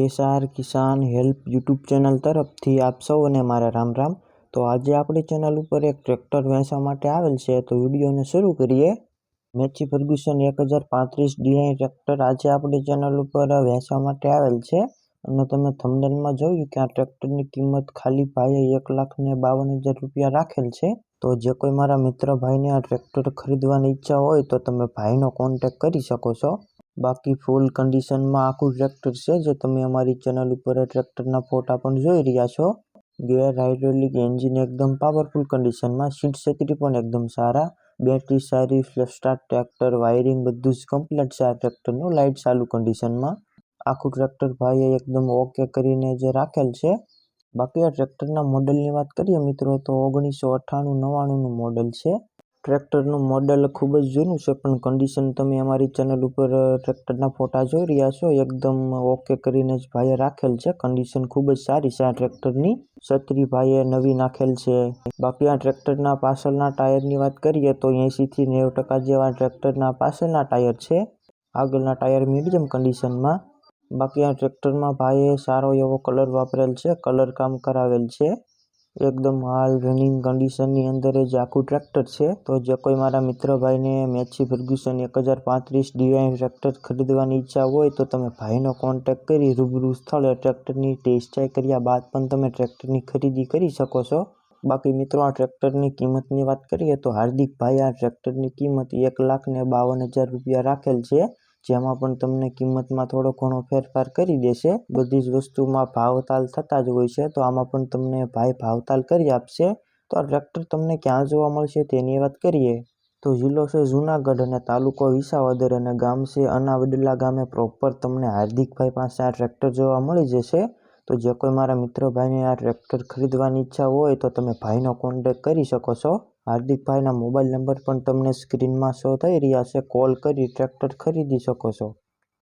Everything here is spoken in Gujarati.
SR Kisan help YouTube channel તરફથી આપ સૌને મારા રામ રામ. તો આજે આપણી ચેનલ ઉપર એક ટ્રેક્ટર વેચવા માટે આવેલ છે. તો વિડીયોને શરૂ કરીએ. મેચી ફર્ગ્યુસન એક હજાર પાંત્રીસ ડીઆઈ ટ્રેક્ટર આજે આપણી ચેનલ ઉપર વેચવા માટે આવેલ છે. અને તમે થંબનેલમાં જોયું કે આ ટ્રેક્ટરની કિંમત ખાલી ભાઈએ એક લાખ ને બાવન હજાર રૂપિયા રાખેલ છે. તો જે કોઈ મારા મિત્ર ભાઈને આ ટ્રેક્ટર ખરીદવાની ઈચ્છા હોય તો તમે ભાઈનો કોન્ટેક કરી શકો છો. બાકી ફૂલ કન્ડિશનમાં આખું ટ્રેક્ટર છે. જે તમે અમારી ચેનલ ઉપર ટ્રેક્ટરના ફોટા પણ જોઈ રહ્યા છો, ગેર હાઇડ્રોલિક એન્જિન એકદમ પાવરફુલ કન્ડિશનમાં સીટ સેતરી પણ એકદમ સારા બેટરી સારી સ્ટાર્ટ ટ્રેક્ટર વાયરિંગ બધું જ કમ્પ્લીટ છે આ ટ્રેક્ટરનું લાઇટ ચાલુ કન્ડિશનમાં આખું ટ્રેક્ટર ભાઈએ એકદમ ઓકે કરીને જે રાખેલ છે. બાકી આ ટ્રેક્ટરના મોડલની વાત કરીએ મિત્રો, તો ઓગણીસો અઠ્ઠાણું, નવ્વાણુંનું મોડલ છે. ટ્રેક્ટરનું મોડલ ખૂબ જ જૂનું છે, પણ કન્ડિશન તમે અમારી ચેનલ ઉપર ટ્રેક્ટરના ફોટા જોઈ રહ્યા છો, એકદમ ઓકે કરીને જ ભાઈએ રાખેલ છે. કન્ડિશન ખૂબ જ સારી છે આ ટ્રેક્ટરની. છત્રી ભાઈએ નવી નાખેલ છે. બાકી આ ટ્રેક્ટરના પાછળના ટાયરની વાત કરીએ તો એંશીથી નેવું ટકા જેવા ટ્રેક્ટરના પાછળના ટાયર છે. આગળના ટાયર મીડિયમ કન્ડિશનમાં બાકી આ ટ્રેક્ટરમાં ભાઈએ સારો એવો કલર વાપરેલ છે કલર કામ કરાવેલ છે. એકદમ હાલ રનિંગ કન્ડિશનની અંદર જ આખું ટ્રેક્ટર છે. તો જે કોઈ મારા મિત્ર ભાઈને મેચી ફર્ગ્યુસન એક હજાર પાંત્રીસ ડીઆઈ ટ્રેક્ટર ખરીદવાની ઈચ્છા હોય તો તમે ભાઈનો કોન્ટેક કરી રૂબરૂ સ્થળે ટ્રેક્ટરની ટેસ્ટ ડ્રાઈવ કર્યા બાદ પણ તમે ટ્રેક્ટરની ખરીદી કરી શકો છો. બાકી મિત્રો, આ ટ્રેક્ટરની કિંમતની વાત કરીએ તો હાર્દિકભાઈ આ ટ્રેક્ટરની કિંમત એક લાખ ને બાવન હજાર રૂપિયા રાખેલ છે. જેમાં પણ તમને કિંમતમાં થોડો ઘણો ફેરફાર કરી દેશે. બધી જ વસ્તુમાં ભાવતાલ થતા જ હોય છે, તો આમાં પણ તમને ભાઈ ભાવતાલ કરી આપશે. તો આ ટ્રેક્ટર તમને ક્યાં જોવા મળશે તેની વાત કરીએ. તો જિલ્લો છે જુનાગઢ અને તાલુકો વિસાવદર અને ગામ છે અનાવડલા ગામે પ્રોપર તમને હાર્દિકભાઈ પાસે આ ટ્રેક્ટર જોવા મળી જશે. તો જે કોઈ મારા મિત્ર ભાઈને આ ટ્રેક્ટર ખરીદવાની ઈચ્છા હોય તો તમે ભાઈનો કોન્ટેક કરી શકો છો. હાર્દિકભાઈના મોબાઈલ નંબર પણ તમને સ્ક્રીનમાં શો થઈ રહ્યા છે. કોલ કરી, ટ્રેક્ટર ખરીદી શકો છો.